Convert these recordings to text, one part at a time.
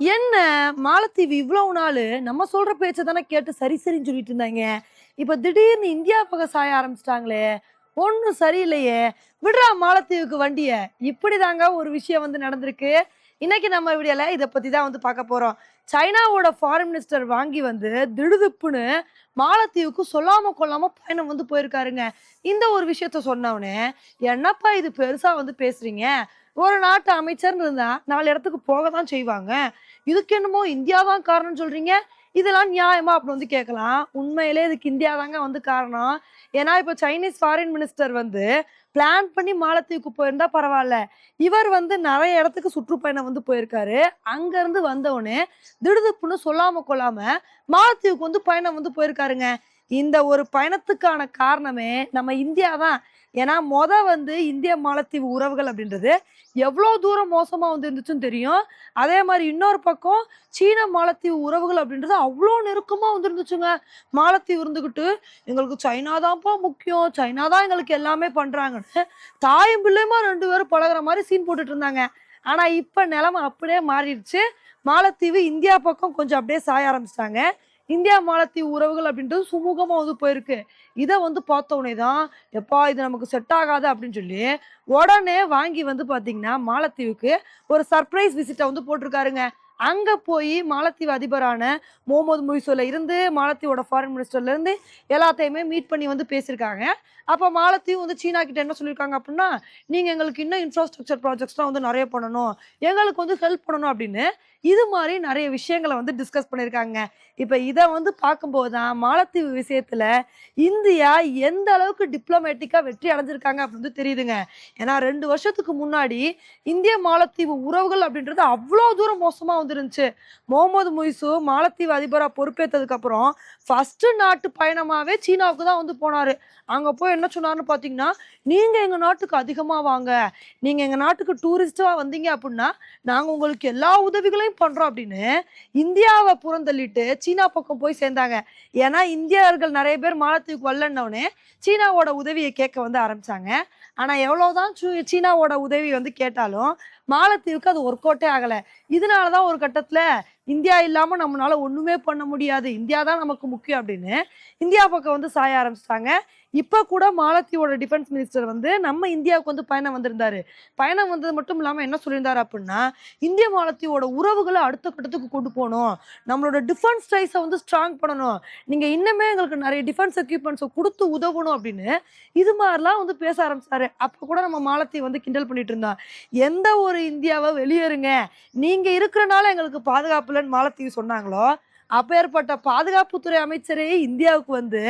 என்ன மாலத்தீவு இவ்வளவு நாள் நம்ம சொல்ற பேச்சை தானே கேட்டு சரி சரின்னு சொல்லிட்டு இருந்தாங்க. இப்ப திடீர்னு இந்தியா பக்கம் சாய ஆரம்பிச்சிட்டாங்களே ஒன்றும் சரியில்லையே. விடுறா மாலத்தீவுக்கு வண்டிய. இப்படிதாங்க ஒரு விஷயம் வந்து நடந்திருக்கு. இன்னைக்கு நம்ம வீடியோல இதை பத்தி தான் வந்து பார்க்க போறோம். சைனாவோட ஃபாரின் மினிஸ்டர் வாங்கி வந்து திடுதுப்புன்னு மாலத்தீவுக்கு சொல்லாம கொள்ளாம பயணம் வந்து போயிருக்காருங்க. இந்த ஒரு விஷயத்த சொன்னவனே என்னப்பா இது பெருசா வந்து பேசுறீங்க? ஒரு நாட்டு அமைச்சர்னு இருந்தா நாலு இடத்துக்கு போக தான் செய்வாங்க. இதுக்கு என்னமோ இந்தியா தான் காரணம் சொல்றீங்க? இதெல்லாம் நியாயமா? அப்படின்னு வந்து கேட்கலாம். உண்மையிலே இதுக்கு இந்தியா தாங்க வந்து காரணம். ஏன்னா இப்போ சைனீஸ் ஃபாரின் மினிஸ்டர் வந்து பிளான் பண்ணி மாலத்தீவுக்கு போயிருந்தா பரவாயில்ல. இவர் வந்து நிறைய இடத்துக்கு சுற்றுப்பயணம் வந்து போயிருக்காரு. அங்கேருந்து வந்தவொடனே திடுதிப்புன்னு சொல்லாம கொள்ளாம மாலத்தீவுக்கு வந்து பயணம் வந்து போயிருக்காருங்க. இந்த ஒரு பயணத்துக்கான காரணமே நம்ம இந்தியா தான். ஏன்னா மொத வந்து இந்திய மாலத்தீவு உறவுகள் அப்படின்றது எவ்வளோ தூரம் மோசமாக வந்து இருந்துச்சுன்னு தெரியும். அதே மாதிரி இன்னொரு பக்கம் சீன மாலத்தீவு உறவுகள் அப்படின்றது அவ்வளோ நெருக்கமாக வந்து இருந்துச்சுங்க. மாலத்தீவு இருந்துக்கிட்டு எங்களுக்கு சைனா தான்ப்பா முக்கியம் சைனா தான் எங்களுக்கு எல்லாமே பண்ணுறாங்கன்னு தாயும் பிள்ளையுமா ரெண்டு பேரும் பழகுற மாதிரி சீன் போட்டுட்டு இருந்தாங்க. ஆனால் இப்போ நிலமை அப்படியே மாறிடுச்சு. மாலத்தீவு இந்தியா பக்கம் கொஞ்சம் அப்படியே சாய ஆரம்பிச்சிட்டாங்க. இந்தியா மாலத்தீவு உறவுகள் அப்படின்றது சுமூகமாக வந்து போயிருக்கு. இதை வந்து பார்த்த உடனே தான் எப்பா இது நமக்கு செட் ஆகாது அப்படின்னு சொல்லி உடனே வாங்கி வந்து பார்த்தீங்கன்னா மாலத்தீவுக்கு ஒரு சர்ப்ரைஸ் விசிட்டை வந்து போட்டிருக்காருங்க. அங்கே போய் மாலத்தீவு அதிபரான முகமது முய்சோல இருந்து மாலத்தீவோட ஃபாரின் மினிஸ்டர்ல இருந்து எல்லாத்தையுமே மீட் பண்ணி வந்து பேசியிருக்காங்க. அப்போ மாலத்தீவு வந்து சீனா கிட்ட என்ன சொல்லியிருக்காங்க அப்படின்னா நீங்கள் எங்களுக்கு இன்னும் இன்ஃப்ராஸ்ட்ரக்சர் ப்ராஜெக்ட்ஸ்லாம் வந்து நிறைய பண்ணணும். எங்களுக்கு வந்து ஹெல்ப் பண்ணணும் அப்படின்னு இது மாதிரி நிறைய விஷயங்களை வந்து டிஸ்கஸ் பண்ணியிருக்காங்க. இப்போ இதை வந்து பார்க்கும்போது தான் மாலத்தீவு விஷயத்தில் இந்தியா எந்த அளவுக்கு டிப்ளமேட்டிக்காக வெற்றி அடைஞ்சிருக்காங்க அப்படின்னு தெரியுதுங்க. ஏன்னா ரெண்டு வருஷத்துக்கு முன்னாடி இந்திய மாலத்தீவு உறவுகள் அப்படின்றது அவ்வளோ தூரம் மோசமாக வந்துருந்துச்சு. முகமது முயிசு மாலத்தீவு அதிபராக பொறுப்பேற்றதுக்கப்புறம் ஃபஸ்ட்டு நாட்டு பயணமாகவே சீனாவுக்கு தான் வந்து போனார். அங்கே போய் என்ன சொன்னார்னு பார்த்தீங்கன்னா நீங்கள் எங்கள் நாட்டுக்கு அதிகமாக வாங்க. நீங்கள் எங்கள் நாட்டுக்கு டூரிஸ்ட்டாக வந்தீங்க அப்படின்னா நாங்கள் உங்களுக்கு எல்லா உதவிகளையும் பண்ணுறோம் அப்படின்னு இந்தியாவை புறந்தள்ளிட்டு சீனா பக்கம் போய் சேர்ந்தாங்க. ஏன்னா இந்தியர்கள் நிறைய பேர் மாலத்தீவுக்கு வரலன்னொடனே சீனாவோட உதவியை கேட்க வந்து ஆரம்பித்தாங்க ஆனால் எவ்வளோதான் சூ- சீனாவோட உதவி வந்து கேட்டாலும் மாலத்தீவுக்கு அது ஒர்க் அவுட்டே ஆகலை. இதனால தான் ஒரு கட்டத்தில் இந்தியா இல்லாமல் நம்மளால ஒன்றுமே பண்ண முடியாது. இந்தியா தான் நமக்கு முக்கியம் அப்படின்னு இந்தியா பக்கம் வந்து சாய ஆரம்பிச்சிட்டாங்க. இப்போ கூட மாலத்தீவோட டிஃபென்ஸ் மினிஸ்டர் வந்து நம்ம இந்தியாவுக்கு வந்து பயணம் வந்திருந்தாரு. பயணம் வந்தது மட்டும் இல்லாமல் என்ன சொல்லியிருந்தாரு அப்படின்னா இந்திய மாலத்தீவோட உறவுகளை அடுத்த கட்டத்துக்கு கொண்டு போகணும். நம்மளோட டிஃபென்ஸ் டைஸை வந்து ஸ்ட்ராங் பண்ணணும். நீங்கள் இன்னுமே எங்களுக்கு நிறைய டிஃபென்ஸ் எக்யூப்மெண்ட்ஸை கொடுத்து உதவணும் அப்படின்னு இது மாதிரிலாம் வந்து பேச ஆரம்பிச்சாரு. அப்போ கூட நம்ம மாலத்தீவு வந்து கிண்டல் பண்ணிட்டு இருந்தோம் எந்த ஒரு இந்தியாவை வெளியேறுங்க? நீங்கள் இருக்கிறனால எங்களுக்கு பாதுகாப்பு இல்லைன்னு மாலத்தீவு சொன்னாங்களோ அப்பேற்பட்ட பாதுகாப்புத்துறை அமைச்சரே இந்தியாவுக்கு வந்து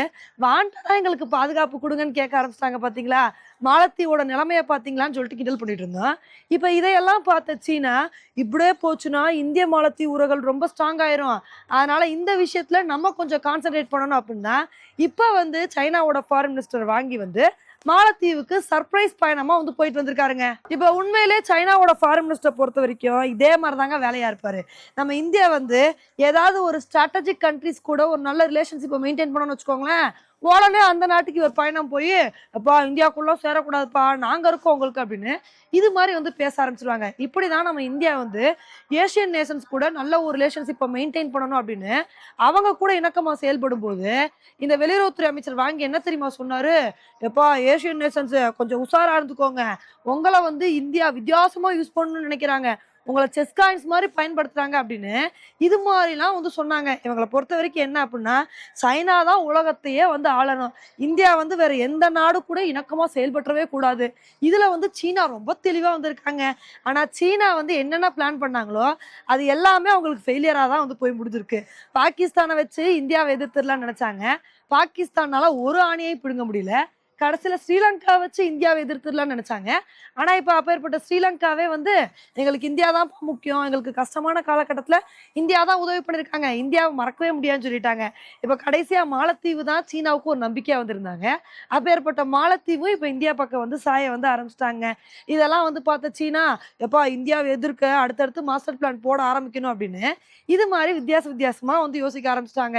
வாண்டடா எங்களுக்கு பாதுகாப்பு கொடுங்கன்னு கேட்க ஆரம்பிச்சிட்டாங்க பார்த்தீங்களா மாலத்தீவோட நிலைமையை பார்த்தீங்களான்னு சொல்லிட்டு கிண்டல் பண்ணிட்டு இருந்தோம். இப்போ இதையெல்லாம் பார்த்த சீனா இப்படியே போச்சுன்னா இந்திய மாலத்தீவு உறவுகள் ரொம்ப ஸ்ட்ராங் ஆயிரும். அதனால இந்த விஷயத்துல நம்ம கொஞ்சம் கான்சென்ட்ரேட் பண்ணணும் அப்படின்னா இப்போ வந்து சைனாவோட ஃபாரின் மினிஸ்டர் வாங்கி வந்து மாலத்தீவுக்கு சர்ப்ரைஸ் பயணமா வந்து போயிட்டு வந்திருக்காருங்க. இப்ப உண்மையிலே சைனாவோட ஃபாரின் மினிஸ்டர் பொறுத்த வரைக்கும் இதே மாதிரி தாங்க வேலையா இருப்பாரு. நம்ம இந்தியா வந்து ஏதாவது ஒரு ஸ்ட்ராட்டஜிக் கண்ட்ரிஸ் கூட ஒரு நல்ல ரிலேஷன்ஷிப்பை மெயின்டைன் பண்ணணும்னு வச்சுக்கோங்களேன். உடனே அந்த நாட்டுக்கு இவர் பயணம் போய் அப்பா இந்தியாவுக்குள்ளே சேரக்கூடாதுப்பா நாங்கள் இருக்கோம் உங்களுக்கு அப்படின்னு இது மாதிரி வந்து பேச ஆரம்பிச்சிருவாங்க. இப்படிதான் நம்ம இந்தியா வந்து ஏஷியன் நேஷன்ஸ் கூட நல்ல ஒரு ரிலேஷன்ஷிப்பை மெயின்டைன் பண்ணணும் அப்படின்னு அவங்க கூட இணக்கமாக செயல்படும் போது இந்த வெளியுறவுத்துறை அமைச்சர் வாங்கி என்ன தெரியுமா சொன்னார்? எப்பா ஏஷியன் நேஷன்ஸ் கொஞ்சம் உஷாராக இருந்துக்கோங்க. உங்களை வந்து இந்தியா வித்தியாசமாக யூஸ் பண்ணணும்னு நினைக்கிறாங்க. உங்களை செஸ் காயின்ஸ் மாதிரி பயன்படுத்துறாங்க அப்படின்னு இது மாதிரிலாம் வந்து சொன்னாங்க. இவங்களை பொறுத்த வரைக்கும் என்ன அப்படின்னா சைனா தான் உலகத்தையே வந்து ஆளணும். இந்தியா வந்து வேற எந்த நாடு கூட இணக்கமாக செயல்பற்றவே கூடாது. இதில் வந்து சீனா ரொம்ப தெளிவாக வந்திருக்காங்க. ஆனால் சீனா வந்து என்னென்ன பிளான் பண்ணாங்களோ அது எல்லாமே அவங்களுக்கு ஃபெயிலியராக தான் வந்து போய் முடிஞ்சிருக்கு. பாகிஸ்தானை வச்சு இந்தியாவை எதிர்த்துடலாம்னு நினச்சாங்க. பாகிஸ்தானால ஒரு ஆணையை பிடுங்க முடியல. கடைசியில் ஸ்ரீலங்கா வச்சு இந்தியாவை எதிர்த்துடலாம்னு நினச்சாங்க. ஆனால் இப்போ அப்பேற்பட்ட ஸ்ரீலங்காவே வந்து எங்களுக்கு இந்தியா தான் முக்கியம் எங்களுக்கு கஷ்டமான காலகட்டத்தில் இந்தியா தான் உதவி பண்ணியிருக்காங்க. இந்தியாவை மறக்கவே முடியாதுன்னு சொல்லிட்டாங்க. இப்போ கடைசியாக மாலத்தீவு தான் சீனாவுக்கு ஒரு நம்பிக்கையாக வந்திருந்தாங்க. அப்பேற்பட்ட மாலத்தீவும் இப்போ இந்தியா பக்கம் வந்து சாய வந்து ஆரம்பிச்சிட்டாங்க. இதெல்லாம் வந்து பார்த்த சீனா எப்பா இந்தியாவை எதிர்க்க அடுத்தடுத்து மாஸ்டர் பிளான் போட ஆரம்பிக்கணும் அப்படின்னு இது மாதிரி வித்தியாச வித்தியாசமாக வந்து யோசிக்க ஆரம்பிச்சிட்டாங்க.